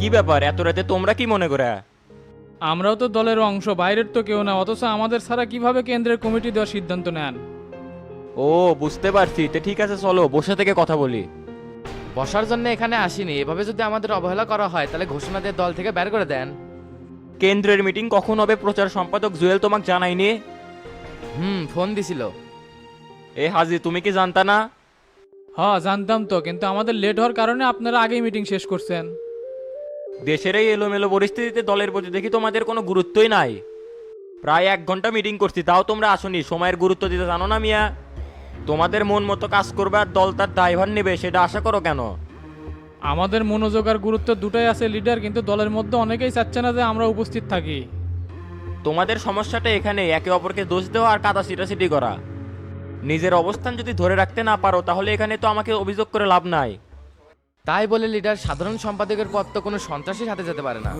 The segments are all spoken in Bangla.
কি ব্যাপার? এত রাতে তোমরা কি মনে করে? আমরাও তো দলের অংশ বাইরের তো কেউ না অথচ আমাদের ছাড়া কীভাবে কেন্দ্রের কমিটি দেওয়ার সিদ্ধান্ত নেন? ও বুঝতে পারছি। তো ঠিক আছে চলো বসে থেকে কথা বলি। বসার জন্য এখানে আসিনি। এভাবে যদি আমাদের অবহেলা করা হয় তাহলে ঘোষণা দিয়ে দল থেকে বের করে দেন। কেন্দ্রের মিটিং কখন হবে? প্রচার সম্পাদক জুয়েল তোমাকে জানাইনি হুম ফোন দিছিল। এ হাজি তুমি কি জানতা না? হ্যাঁ জানতাম তো কিন্তু আমাদের লেট হওয়ার কারণে আপনারা আগেই মিটিং শেষ করছেন। দেশের এই এলোমেলো পরিস্থিতিতে দলের প্রতি দেখি তোমাদের কোনো গুরুত্বই নাই। প্রায় এক ঘণ্টা মিটিং করছি তাও তোমরা আসনি। সময়ের গুরুত্ব দিতে জানো না মিয়া? তোমাদের মন মতো কাজ করবে আর দল তার ড্রাইভার নেবে সেটা আশা করো কেন? আমাদের মনোযোগ আর গুরুত্ব দুটাই আছে লিডার কিন্তু দলের মধ্যে অনেকেই চাচ্ছে না যে আমরা উপস্থিত থাকি। তোমাদের সমস্যাটা এখানে একে অপরকে দোষ দেওয়া আর কাদা সিটাসিটি করা। নিজের অবস্থান যদি ধরে রাখতে না পারো তাহলে এখানে তো আমাকে অভিযোগ করে লাভ নাই। তাই বলে লিডার সাধারণ সম্পাদকের পদ তো কোনো সন্ত্রাসীর হাতে যেতে পারে না।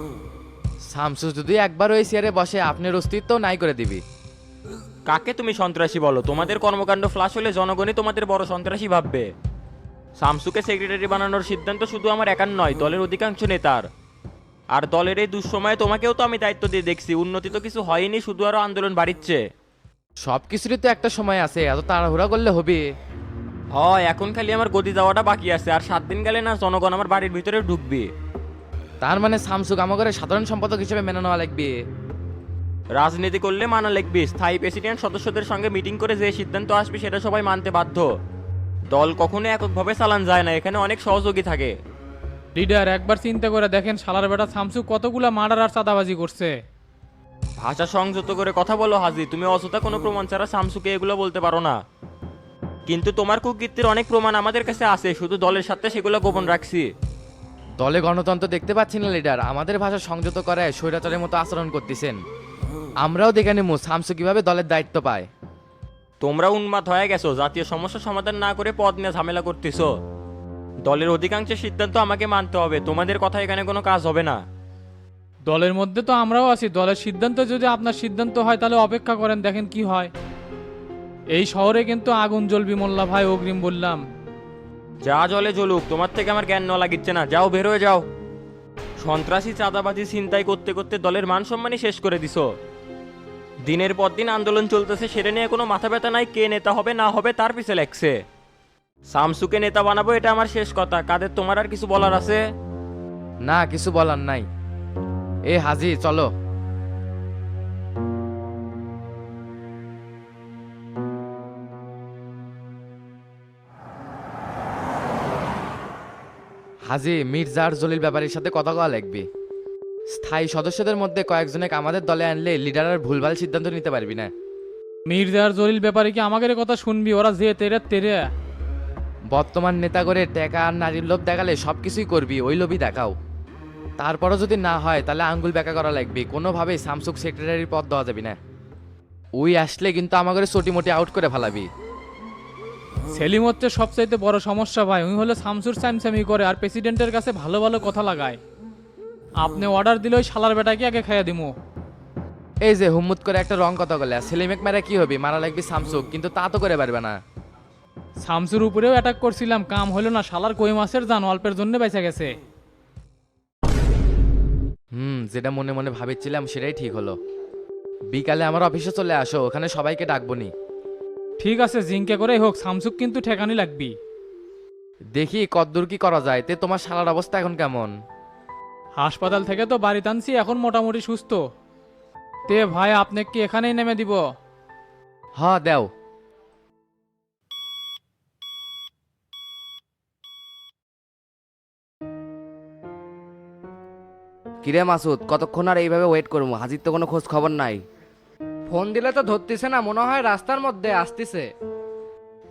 শামসু যদি একবার ওই চেয়ারে বসে আপনার অস্তিত্ব নাই করে দিবি। কাকে তুমি সন্ত্রাসী বলো? তোমাদের কর্মকাণ্ড ফ্লাশ হলে জনগণই তোমাদের বড় সন্ত্রাসী ভাববে। শামসুকে সেক্রেটারি বানানোর সিদ্ধান্ত শুধু আমার একার নয় দলের অধিকাংশ নেতার। আর দলের এই দুঃসময়ে তোমাকেও তো আমি দায়িত্ব দিয়ে দেখছি উন্নতি তো কিছু হয়নি শুধু আরও আন্দোলন বাড়িচ্ছে। সব কিছুরই তো একটা সময় আছে এত তাড়াহুড়া করলে হবে। হয় এখন খালি আমার গদি যাওয়াটা বাকি আছে আর সাত দিন গেলে না জনগণ আমার বাড়ির ভিতরে ঢুকবে। তার মানে শামসুক আমাকে সাধারণ সম্পাদক হিসেবে মেনে নেওয়া লাগবে। রাজনীতি করলে মানা লিখবি স্থায়ী প্রেসিডেন্ট সদস্যদের সঙ্গে মিটিং করে যে সিদ্ধান্ত আসবে সেটা সবাই মানতে বাধ্য। দল কখনো এককভাবে চালান যায় না এখানে অনেক সহযোগী থাকে। লিডার একবার চিন্তা করে দেখেন শালার বেটা শামসু কতগুলা মার্ডার আর চাঁদাবাজি করছে। ভাষা সংযত করে কথা বলো হাজি তুমি অযথা কোনো প্রমাণ ছাড়া শামসুকে এগুলো বলতে পারো না। কিন্তু তোমার কুকীর্তির অনেক প্রমাণ আমাদের কাছে আছে শুধু দলের সাথে সেগুলো গোপন রাখছি। দলে গণতন্ত্র দেখতে পাচ্ছি না লিডার। আমাদের ভাষা সংযত করায় স্বৈরাচারের মতো আচরণ করতেছেন। আমরাও দেখে নেব শামসু কীভাবে দলের দায়িত্ব পায়। তোমরা উন্মাদ হয়ে গেছো জাতীয় সমস্যা সমাধান না করে পদ নিয়ে ঝামেলা করতেছো। দলের অধিকাংশের সিদ্ধান্ত আমাকে মানতে হবে তোমাদের কথা এখানে কোনো কাজ হবে না। দলের মধ্যে তো আমরাও আছি দলের সিদ্ধান্ত যদি আপনার সিদ্ধান্ত হয় তাহলে অপেক্ষা করেন দেখেন কি হয়। এই শহরে কিন্তু আগুন জ্বলবি মোল্লা ভাই অগ্রিম বললাম। যা জলে জ্বলুক তোমার থেকে আমার জ্ঞান নেওয়া লাগিচ্ছে না। যাও বের হয়ে যাও। সন্ত্রাসী চাঁদাবাজি ছিনতাই করতে করতে দলের মান সম্মানই শেষ করে দিছো। দিনের পর দিন আন্দোলন চলতেছে সেটা নিয়ে কোনো মাথা ব্যথা নাই কে নেতা হবে না হবে তার পিছে লেগছে সামসুকে নেতা বানাবো এটা আমার শেষ কথা। কাদের তোমার আর কিছু বলার আছে? না কিছু বলার নাই। এ হাজি চলো। হাজি মির্জা আর জলিল ব্যাপারীর সাথে কথা কওয়া লাগবে। স্থায়ী সদস্যদের মধ্যে কয়েকজনকে আমাদের দলে আনলে লিডার আর ভুলভাল সিদ্ধান্ত নিতে পারবি না। মির্জার জলিল ব্যাপারে কি আমাদের কথা শুনবি? ওরা যে তেরে তেরে। বর্তমান নেতা করে টেকা আর নারীর লোভ দেখালে সব কিছুই করবি ওই লোভই দেখাও। তারপরও যদি না হয় তাহলে আঙ্গুল বেঁকা করা লাগবে। কোনোভাবেই সামসুক সেক্রেটারির পদ দেওয়া যাবে না। ওই আসলে কিন্তু আমাকে চটি মোটি আউট করে ফেলাবি। সেলিম হচ্ছে সবচাইতে বড় সমস্যা ভাই। উনি হলো শামসুর স্যামস্যামি করে আর প্রেসিডেন্টের কাছে ভালো ভালো কথা লাগায়। আপনি অর্ডার দিলে ওই শালার বেটাকে আগে খাইয়া দিমু। এই যে হুম্মুত করে একটা রং কথা বলে সেলিমেক মারা কি হবে? মারা লাগবে সামসুক কিন্তু তা তো করে পারবে না। শামসুর উপরেও অ্যাটাক করছিলাম কাম হলো না শালার কই মাসের জান অল্পের জন্য বেঁচে গেছে। হুম যেটা মনে মনে ভাবছিলাম সেটাই ঠিক হলো। বিকালে আমার অফিসে চলে আসো ওখানে সবাইকে ডাকবো নি। ঠিক আছে জিঙ্কে করেই হোক শামসুক কিন্তু ঠেকানি লাগবি। দেখি কদ্দূর কি করা যায় তে তোমার শালার অবস্থা এখন কেমন? হাসপাতাল থেকে তো বাড়ি টানছি এখন মোটামুটি সুস্থ। তে ভাই আপনি কি এখানেই নেমে দিব? হ দেও। কিরে মাসুদ কতক্ষণ আর এইভাবে ওয়েট করব? হাজির তো কোনো খোঁজ খবর নাই। ফোন দিলে তো ধরতেছে না মনে হয় রাস্তার মধ্যে আসতেছে।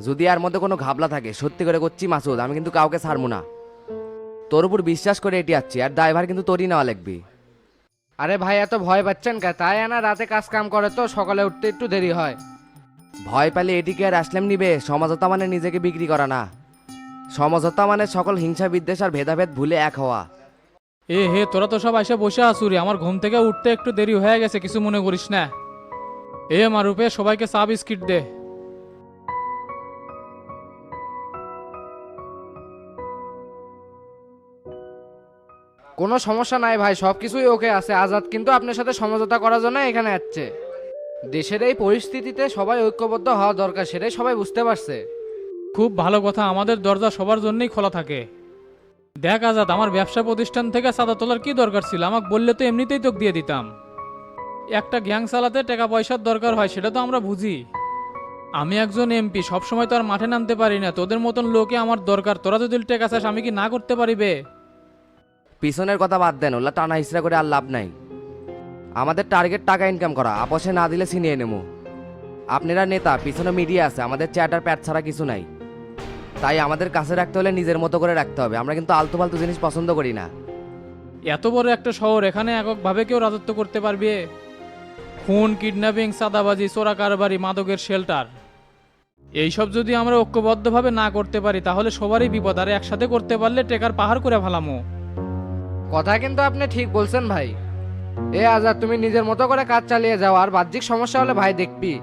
যদি আর মধ্যে কোনো ঘাবলা থাকে সত্যি করে করছি মাসুদ আমি কিন্তু কাউকে ছাড়বো না। তোর উপর বিশ্বাস করে এটি যাচ্ছি আর ড্রাইভার কিন্তু তোরই নেওয়া লাগবে। আরে ভাই এত ভয় পাচ্ছেন কে? তাই আনা রাতে কাজ কাম করে তো সকালে উঠতে একটু দেরি হয়। ভয় পেলে এটিকে আর আসলাম নিবে? সমঝোতা মানে নিজেকে বিক্রি করা না। সমঝোতা মানে সকল হিংসা বিদ্বেষ আর ভেদাভেদ ভুলে এক হওয়া। এ হে তোরা তো সব এসে বসে আসুরি আমার ঘুম থেকে উঠতে একটু দেরি হয়ে গেছে কিছু মনে করিস না। এ মারুপে সবাইকে চা বিস্কিট দে। কোনো সমস্যা নাই ভাই সব কিছুই ওকে আছে। আজাদ কিন্তু আপনার সাথে সমঝোতা করার জন্য এখানে আসছে। দেশের এই পরিস্থিতিতে সবাই ঐক্যবদ্ধ হওয়া দরকার সেটাই সবাই বুঝতে পারছে। খুব ভালো কথা আমাদের দরজা সবার জন্যই খোলা থাকে। দেখ আজাদ আমার ব্যবসা প্রতিষ্ঠান থেকে চাঁদা তোলার কি দরকার ছিল? আমাকে বললে তো এমনিতেই তোকে দিয়ে দিতাম। একটা গ্যাং চালাতে টাকা পয়সার দরকার হয় সেটা তো আমরা বুঝি। আমি একজন এমপি সবসময় তো আর মাঠে নামতে পারি না তোদের মতন লোকে আমার দরকার। তোরা যদি টেকা চাস আমি কি না করতে পারিবে পিছনের কথা বাদ দেন ওলা টানা হিসরা করে আর লাভ নাই। আমাদের টার্গেট টাকা ইনকাম করা আপসে না দিলে ছিনিয়ে নেব আপনারা নেতা পিছনে মিডিয়া আছে আমাদের চ্যাটার প্যাট ছাড়া কিছু নাই। তাই আমাদের কাছে রাখতে হলে নিজের মতো করে রাখতে হবে আমরা কিন্তু আলতু ফালতু জিনিস পছন্দ করি না। এত বড় একটা শহর এখানে এককভাবে কেউ রাজত্ব করতে পারবে? খুন কিডন্যাপিং সাদাবাজি চোরা কারবারি মাদকের শেল্টার। এইসব যদি আমরা ঐক্যবদ্ধভাবে না করতে পারি তাহলে সবারই বিপদ। আর একসাথে করতে পারলে টেকার পাহাড় করে ফেলামো। কথা কিন্তু আপনি ঠিক বলছেন ভাই। এ আজাদ তুমি নিজের মতো করে কাজ চালিয়ে যাও আর বাহ্যিক সমস্যা হলে ভাই দেখবি।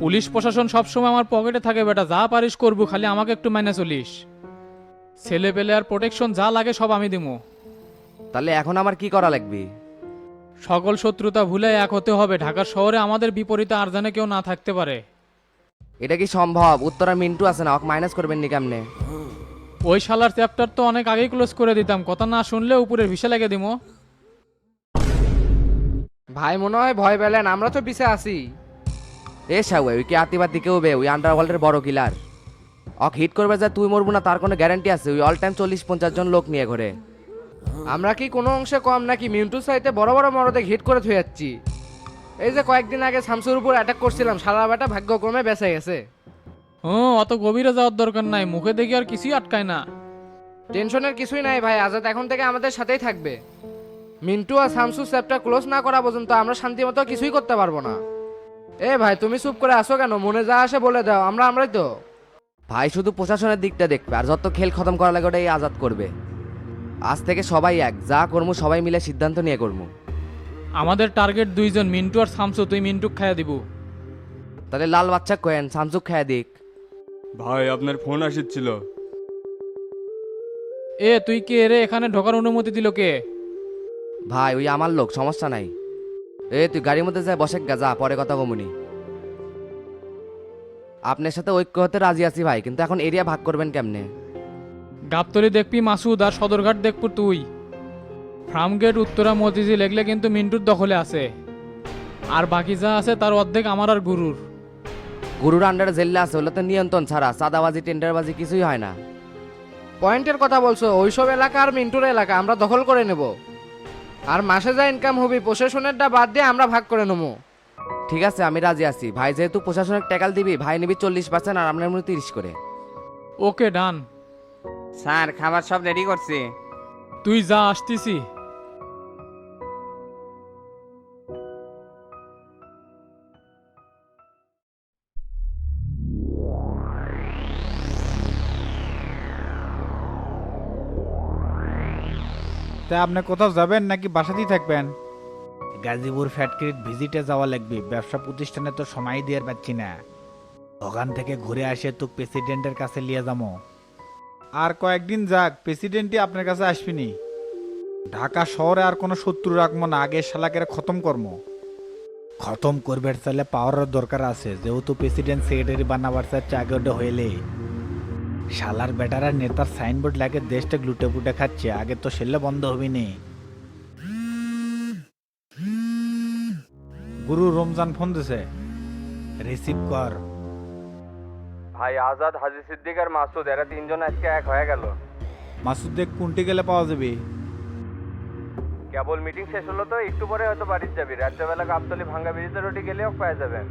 পুলিশ প্রশাসন সবসময় আমার পকেটে থাকে বেটা যা পারিস করব খালি আমাকে একটু মাইনে চলিস। ছেলে পেলে আর প্রোটেকশন যা লাগে সব আমি দিমু। তাহলে এখন আমার কি করা লাগবে? সকল শত্রুতা ভুলে এক হতে হবে। ঢাকার শহরে আমাদের বিপরীতে আর জানে কেউ না থাকতে পারে। এটা কি সম্ভব? উত্তরা মিন্টু আছে না? ওকে মাইনাস করবেন নি কেমনে? ওই শালার চ্যাপ্টার তো অনেক আগেই ক্লোজ করে দিতাম। কথা না শুনলে উপরের ভিসা লেগে দিমো। ভাই মনে হয় ভয় পেলেন। আমরা তো পিছে আছি। এ সাউয়ে ওই কি আতিবার দিকেও বে? ওই আন্ডারওয়ার্ল্ডের বড় কিলার অক হিট করবে যা তুই মরবো না তার কোনো গ্যারান্টি আছে? ওই অল টাইম চল্লিশ পঞ্চাশ জন লোক নিয়ে ঘরে। আমরা কি কোনো অংশে কম নাকি? মিন্টু সাইতে বড় বড় মরদে হিট করে থুয়ে যাচ্ছি। এই যে কয়েকদিন আগে শামসুর উপর অ্যাটাক করছিলাম সারা বেটা ভাগ্যক্রমে বেঁচে গেছে। হুম অত গভীরে যাওয়ার দরকার নাই মুখে দেখি আর কিছুই আটকায় না। টেনশনের কিছুই নাই ভাই আজাদ এখন থেকে আমাদের সাথেই থাকবে। মিন্টু আর শামসু চ্যাপ্টার ক্লোজ না করা পর্যন্ত আমরা শান্তি মতো কিছুই করতে পারব না। এ ভাই তুমি চুপ করে আসো কেন? মনে যা আসে বলে দাও আমরা আমরাই তো। ভাই শুধু প্রশাসনের দিকটা দেখবে আর যত খেল খতম করা লাগে ওটাই আজাদ করবে। আজ থেকে সবাই এক যা করব সবাই মিলে সিদ্ধান্ত নিয়ে করব আমাদের টার্গেট দুইজন মিন্টু আর শামসু তুই মিন্টু খাইয়া দিব। তাহলে লাল বাচ্চা কোয়েন সামসুক খায় দিক। ভাই আপনার ফোন আসিচ্ছিল। এ তুই কে রে? এখানে ঢোকার অনুমতি দিল কে? ভাই ওই আমার লোক সমস্যা নাই। এ তুই গাড়ির মধ্যে যায় বসে গা যা পরে কথা কমুনি আপনার সাথে ঐক্য হতে রাজি আছি ভাই কিন্তু এখন এরিয়া ভাগ করবেন কেমনে? গাবতলি দেখবি মাসুদ আর সদরঘাট দেখব তুই। ফার্মগেট উত্তরা মতিঝিল এগুলো কিন্তু মিন্টুর দখলে আছে। আর বাকি যা আছে তার অর্ধেক আমার আর গুরুর। গুরুর আন্ডারে জেল্লা আছে ওগুলো তো নিয়ন্ত্রণ ছাড়া সাদাবাজি টেন্ডারবাজি কিছুই হয় না। পয়েন্টের কথা বলছো ওইসব এলাকা আর মিন্টুর এলাকা আমরা দখল করে নেব। আর মাসে যা ইনকাম হবে প্রশাসনেরটা বাদ দিয়ে আমরা ভাগ করে নেব। ঠিক আছে আমি রাজি আছি। ভাই যেহেতু প্রশাসনের ট্যাকাল দিবি ভাই নিবি চল্লিশ পার্সেন্ট আর আপনার মনে তিরিশ করে। ওকে ডান। স্যার খাবার সব রেডি করছি। তুই যা আসতেছি। তা আপনি কোথাও যাবেন নাকি বাসাতেই থাকবেন? গাজীপুর ফ্যাক্টরির ভিজিটে যাওয়া লাগবে। ব্যবসা প্রতিষ্ঠানে তো সময় দিয়ে পাচ্ছি না। ওখান থেকে ঘুরে আসে তো প্রেসিডেন্টের কাছে নিয়ে যাব। আর কয়েকদিন যাক প্রেসিডেন্টই আপনার কাছে আসবিনি। ঢাকা শহরে আর কোনো শত্রু রাখব না, আগে শালাকের খতম কর্ম খতম করবে চাইলে পাওয়ারের দরকার আছে, যেহেতু প্রেসিডেন্ট সেক্রেটারি বানাবার চাচ্ছে আগে ওটা হইলে। শালার বেটারা নেতার সাইনবোর্ড লাগে, দেশটা লুটে পুটে খাচ্ছে, আগে তো সেলে বন্ধ হবি নি গুরু রমজান ফোন দিছে, রিসিভ কর। ভাই আজাদ হাজি সিদ্দিক আর মাসুদ এরা তিনজন আজকে এক হয়ে গেল। মাসুদ্দেক কোনটি গেলে পাওয়া যাবে। কেবল মিটিং শেষ হলো তো একটু পরে হয়তো বাড়ির যাবি। রাত্রেবেলা গাবতলি ভাঙ্গা ব্রিজে রুটি গেলেও পাওয়া যাবেন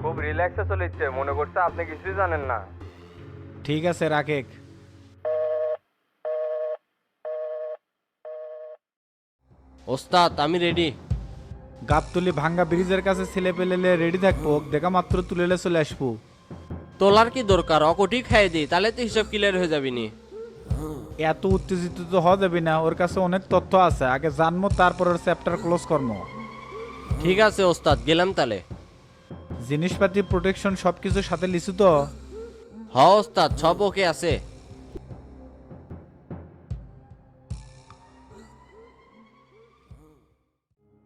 খুব রিল্যাক্সে চলিচ্ছে মনে করছে আপনি কিছুই জানেন না। ঠিক আছে রাকেক ওস্তাদ আমি রেডি গাবতলি ভাঙ্গা ব্রিজের কাছে ছেলে পেলেলে রেডি থাকব দেখা মাত্র তুলেলে চলে আসব। তোলার কি দরকার? অকটি খাই দি তাহলে তো হিসাব ক্লিয়ার হয়ে যাবি নি। এত উত্তেজিত তো হওয়া যাবে না ওর কাছে অনেক তথ্য আছে। আগে জানব তারপর ওর চ্যাপ্টার ক্লোজ করব ঠিক আছে ওস্তাদ গেলাম তাহলে। জিনিসপাতি প্রোটেকশন সবকিছু সাথে লিছু তো? হ ওস্তাদ সব ওকে আছে।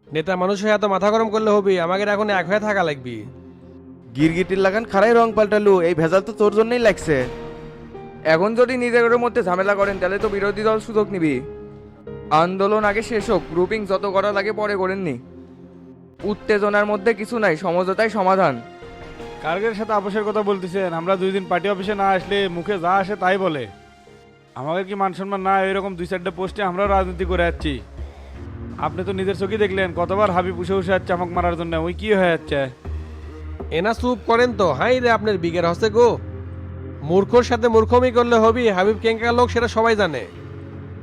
নেতা মানুষ হয়ে এত মাথা গরম করলে হবি? আমাকে এখন এক হয়ে থাকা লাগবে। গিরগিটির লাগান খারাই রং পাল্টালু এই ভেজাল তো তোর জন্যই লাগছে। এখন যদি নিজেদের মধ্যে ঝামেলা করেন তাহলে তো বিরোধী দল সুযোগ নিবি। আন্দোলন আগে শেষ হোক গ্রুপিং যত করা লাগে পরে করেননি উত্তেজনার মধ্যে কিছু নাই সমঝোতাই সমাধান। কার্গের সাথে আপোষের কথা বলতেছেন আমরা দুই দিন পার্টি অফিসে না আসলে মুখে যা আসে তাই বলে। আমাদের কি মান সম্মান না এরকম দুই চারটে পোস্টে আমরাও রাজনীতি করে যাচ্ছি। আপনি তো নিজের চোখে দেখলেন কতবার হাবি পুষে পুষে যাচ্ছে আমাকে মারার জন্য ওই কি হয়ে যাচ্ছে? এনা চুপ করেন তো। হাই রে আপনার বিগের হসে গো। মূর্খর সাথে মূর্খমি করলে হবি হাবিব কেঙ্কা লোক সেটা সবাই জানে।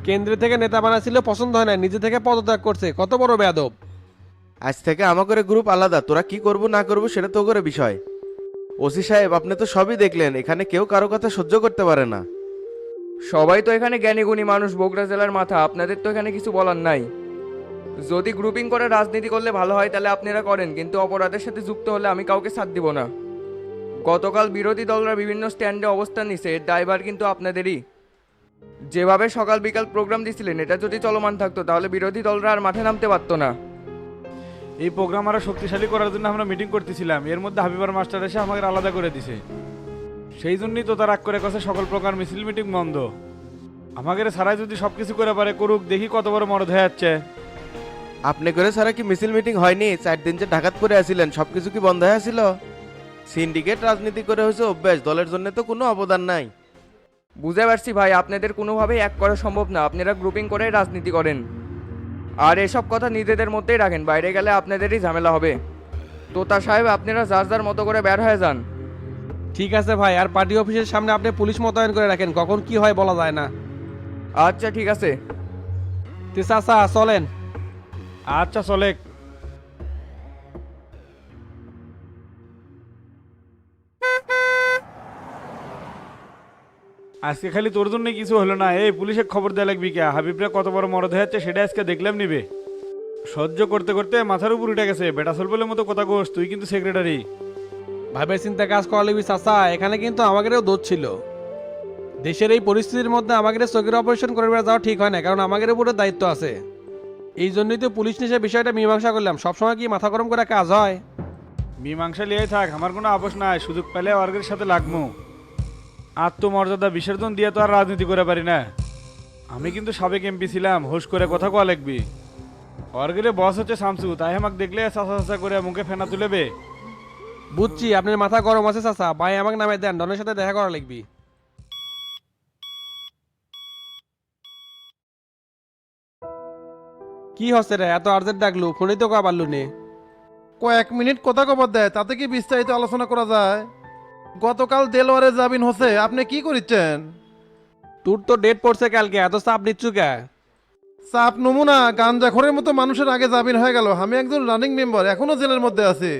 কেন্দ্রে থেকে নেতা বানাছিল পছন্দ হয় না নিজে থেকে পদত্যাগ করছে কত বড় বেয়াদব। আজ থেকে আমাদের গ্রুপ আলাদা তোরা কি করব না করব সেটা তো করে বিষয়। ওসি সাহেব আপনি তো সবই দেখলেন এখানে কেউ কারও কথা সহ্য করতে পারে না। সবাই তো এখানে জ্ঞানীগুণী মানুষ বগুড়া জেলার মাথা আপনাদের তো এখানে কিছু বলার নাই। যদি গ্রুপিং করে রাজনীতি করলে ভালো হয়, তাহলে আপনারা করেন, কিন্তু অপরাধের সাথে যুক্ত হলে আমি কাউকে সাথ দিব না। গতকাল বিরোধী দলরা বিভিন্ন স্ট্যান্ডে অবস্থান নিছে, এর দায়ভার কিন্তু আপনাদেরই। যেভাবে সকাল বিকাল প্রোগ্রাম দিছিলেন, এটা যদি চলমান থাকতো, তাহলে বিরোধী দলরা আর মাঠে নামতে পারতো না। এই প্রোগ্রাম আরও শক্তিশালী করার জন্য আমরা মিটিং করতেছিলাম। এর মধ্যে হাবিবার মাস্টার এসে আমাকে আলাদা করে দিছে। সেই জন্যই তো তার করে কাছে সকল প্রকার মিছিল মিটিং বন্ধ। আমাদের সারাই যদি সবকিছু করে পারে, করুক, দেখি কত বড় মরদ হয়ে যাচ্ছে। আপনি করে সারা কি মিছিল মিটিং হয়নি? চার দিন যে ঢাকাত করে আসিলেন সব কিছু কি বন্ধ হয়ে আছিল সিন্ডিকেট রাজনীতি করে হয়েছে অভ্যাস দলের জন্য তো কোনো অবদান নাই। বুঝে পারছি ভাই আপনাদের কোনোভাবেই এক করা সম্ভব না। আপনারা গ্রুপিং করে রাজনীতি করেন। আর এসব কথা নিজেদের মধ্যেই রাখেন বাইরে গেলে আপনাদেরই ঝামেলা হবে। তোতা সাহেব আপনারা যার যার মতো করে বের হয়ে যান। ঠিক আছে ভাই আর পার্টি অফিসের সামনে আপনি পুলিশ মোতায়েন করে রাখেন কখন কি হয় বলা যায় না। আচ্ছা ঠিক আছে। তে চাচা চলেন। আচ্ছা চলে। আজকে খালি তোর জন্য কিছু হলো না। এই পুলিশের খবর দেয়া লাগবি কে? হাবিবরা কত বড় মরদ হয়ে যাচ্ছে সেটা আজকে দেখলাম নিবে। সহ্য করতে করতে মাথার উপর উঠে গেছে। বেটা সলবলের মতো কথা কোস, তুই কিন্তু সেক্রেটারি ভাবে চিন্তা কাজ করা লিবি চাচা। এখানে কিন্তু আমাদেরও দোষ ছিল। দেশের এই পরিস্থিতির মধ্যে আমাদের চোখের অপারেশন করে যাওয়া ঠিক হয় না, কারণ আমাদের উপরে দায়িত্ব আছে। এই জন্যই তো পুলিশ নিশে বিষয়টা মীমাংসা করলাম। সবসময় কি মাথা গরম করে কাজ হয়? মীমাংসা লিয়ে থাক আমার কোনো আপোষ নাই সুযোগ পেলে অর্গের সাথে লাগবো আত্মমর্যাদা বিসর্জন দিয়ে তো আর রাজনীতি করে পারি না। আমি কিন্তু সাবেক এমপি ছিলাম হোস করে কথা কয়া লাগবি। অর্গের বস হচ্ছে শামসু তাই আমাকে দেখলে চাচা চাচা করে মুখে ফেনা তুলেবে। বুঝছি আপনার মাথা গরম আছে চাচা ভাই আমাকে নামে দেন ডনের সাথে দেখা করা লাগবি। কি হচ্ছে রে? এত আর্জেন্ট ডাকলু ফোনেই তো কয়া পারলু নে কয়েক মিনিট কথা কবর দেয় তাতে কি বিস্তারিত আলোচনা করা যায়? গতকাল দেলোয়ারে জামিন হচ্ছে আপনি কি করিচ্ছেন? তোর তো ডেট পড়ছে কালকে এত চাপ নিচ্ছু কে? চাপ নমুনা গাঞ্জাখরের মতো মানুষের আগে জামিন হয়ে গেল। আমি একজন রানিং মেম্বার এখনও জেলের মধ্যে আছি।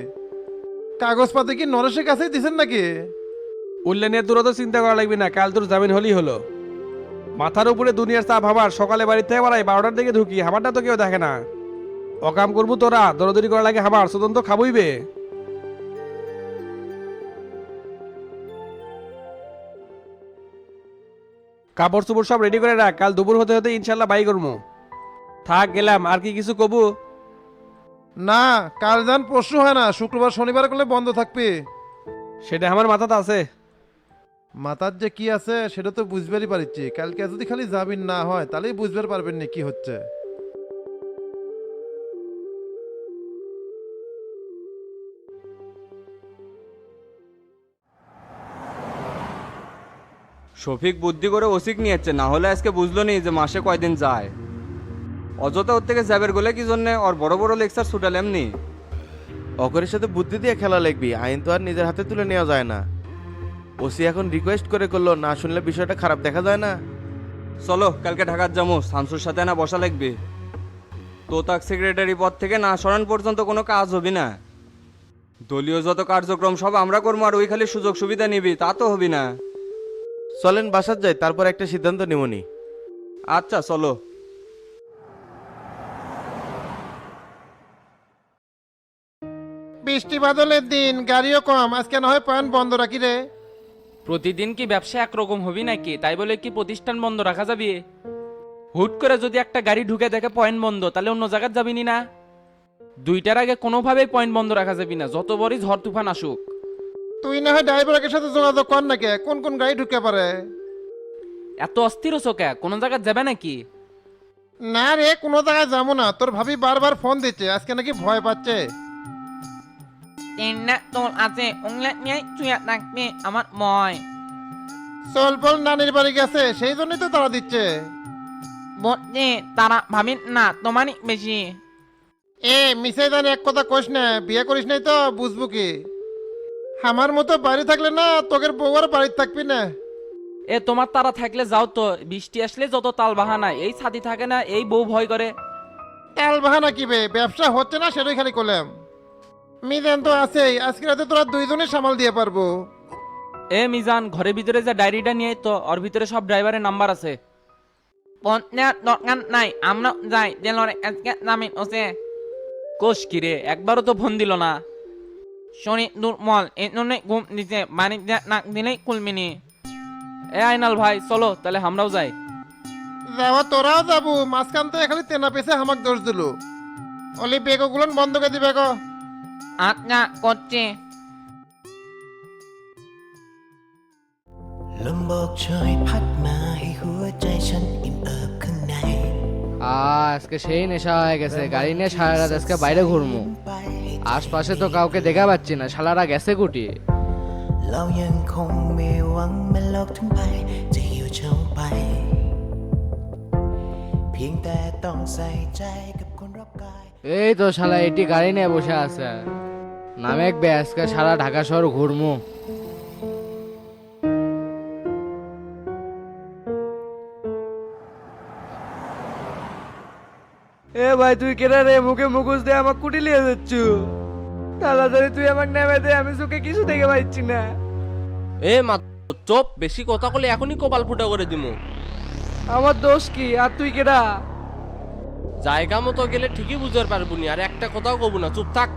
কাগজপাতি কি নরেশের কাছেই দিছেন নাকি? উল্লে নিয়ে তো চিন্তা করা লাগবে না কাল তোর জামিন হলেই হলো। মাথার উপরে দুনিয়ার চাপ হাবার সকালে থেকে বাড়াই বারোটার দিকে ঢুকি হাবারটা তো কেউ দেখে না। অকাম করব তোরা দরদরি করা লাগে হাবার সুতন তো খাবই বে। কাপড় চোপড় সব রেডি করে রাখ কাল দুপুর হতে হতে ইনশাল্লাহ বাই করব থাক গেলাম আর কি কিছু কবু? না কাল যান পরশু হয় না শুক্রবার শনিবার করলে বন্ধ থাকবে। সেটা আমার মাথাতে আছে। মাথার যে কি আছে সেটা তো বুঝবারই পারছি কালকে যদি খালি জামিন না হয় তাহলেই বুঝবার পারবেন না কি হচ্ছে। শফিক বুদ্ধি করে ওসিক নিয়েছে না হলে আজকে বুঝলো নি যে মাসে কয়দিন যায়। অযথা ওর থেকে যাবের গলে কি জন্যে ওর বড় বড় লেকচার ছুটাল এমনি অকরের সাথে বুদ্ধি দিয়ে খেলা লাগবি আইন তো আর নিজের হাতে তুলে নেওয়া যায় না। ওসি এখন রিকোয়েস্ট করে করল না শুনলে বিষয়টা খারাপ দেখা যায় না। চলো কালকে ঢাকার যাব শামসুর সাথে না বসা লাগবে। তো তাক সেক্রেটারি পদ থেকে না সরান পর্যন্ত কোনো কাজ হবি না। দলীয় যত কার্যক্রম সব আমরা করব আর ওই খালি সুযোগ সুবিধা নিবি তা তো হবি না। চলেন বাসার যাই তারপর একটা সিদ্ধান্ত নিমনি। আচ্ছা চলো। বৃষ্টি বাদলের দিন গাড়িও কম আজকে না হয় পয়েন্ট বন্ধ রাখি রে। প্রতিদিন কি ব্যবসা একরকম হবি নাকি? তাই বলে কি প্রতিষ্ঠান বন্ধ রাখা যাবে? হুট করে যদি একটা গাড়ি ঢুকে দেখে পয়েন্ট বন্ধ তাহলে অন্য জায়গায় যাবিনি না? দুইটার আগে কোনোভাবেই পয়েন্ট বন্ধ রাখা যাবি না যত বড়ই ঝড় তুফান আসুক। তুই না হয় ড্রাইভারের সাথে যোগাযোগ কর নাকি? কোন কোন গাড়ি ঢুকে পারে এত অস্থির চোখে কোনো জায়গায় যাবে নাকি? না রে কোনো জায়গায় যাব না। তোর ভাবি বারবার ফোন দিচ্ছে আজকে নাকি ভয় পাচ্ছে। তিনটা আছে নিয়ে থাকবে আমার ময় নানির বাড়ি গেছে সেই জন্যই তো তারা দিচ্ছে বলছে তারা ভাবেন না তোমারই বেশি এ জানি এক কথা না বিয়ে করিস নাই তো বুঝব কি আমার মতো বাড়ি থাকলে না তোকের বউ আর বাড়িতে থাকবি না এ তোমার তারা থাকলে যাও তো বৃষ্টি আসলে যত তাল বাহানা এই ছাতি থাকে না এই বউ ভয় করে তেল বাহানা কি বে ব্যবসা হচ্ছে না সেটাই খালি করলাম মিজান তো আছেই। আজকে রাতে তোরা দুইজনে সামাল দিয়ে পারব। এ মিজান ঘরের ভিতরে যে ডায়েরিটা নিয়ে তো ওর ভিতরে সব ড্রাইভারের নাম্বার আছে। দরকার নাই আমরা যাই জেলরে আজকে জামিন ওসে কোষ কিরে একবারও তো ফোন দিল না। শরীর দুর্বল এই জন্যই ঘুম দিছে বাড়িতে নাক দিলেই কুলমিনি। এ আইনাল ভাই চলো তাহলে আমরাও যাই। যাওয়া তোরাও যাব। মাঝখান থেকে খালি তেনা পেছে হামাক দোষ দিল। অলি বেগগুলো বন্ধ করে দিবে গো আচ্ছা করছে ลมโบกโชยพัดมาให้หัวใจฉันอิ่มเอิบข้างใน আ আজকে সেই নেশা হয়ে গেছে গাড়ি নিয়ে সারা রাত আজকে বাইরে ঘুরমু ไป আশপাশে তো কাউকে দেখা পাচ্ছি না শালারা গেছে গুটি เรายังคงมีหวังแม้โลกทั้งใบจะหิวเฉาไป เพียงแต่ต้องใส่ใจกับคนรอบกาย এই তো শালা এটি গাড়ি নিয়ে বসে আছে। নামেক বে আজকে সারা ঢাকা শহর ঘুরমু। এ ভাই তুই কেনা রে? মুখে মুখোশ দিয়ে আমার কুটি লিয়ে যাচ্ছ। তাড়াতাড়ি তুই আমাকে নেমে দে আমি চোখে কিছু দেখে পাচ্ছি না। এ মা চোপ বেশি কথা বলে এখনই কপাল ফুটা করে দিমু। আমার দোষ কি? আর তুই কেডা? জায়গা মতো গেলে ঠিকই বুঝতে পারব নি আর একটা কথাও কব না চুপ থাক।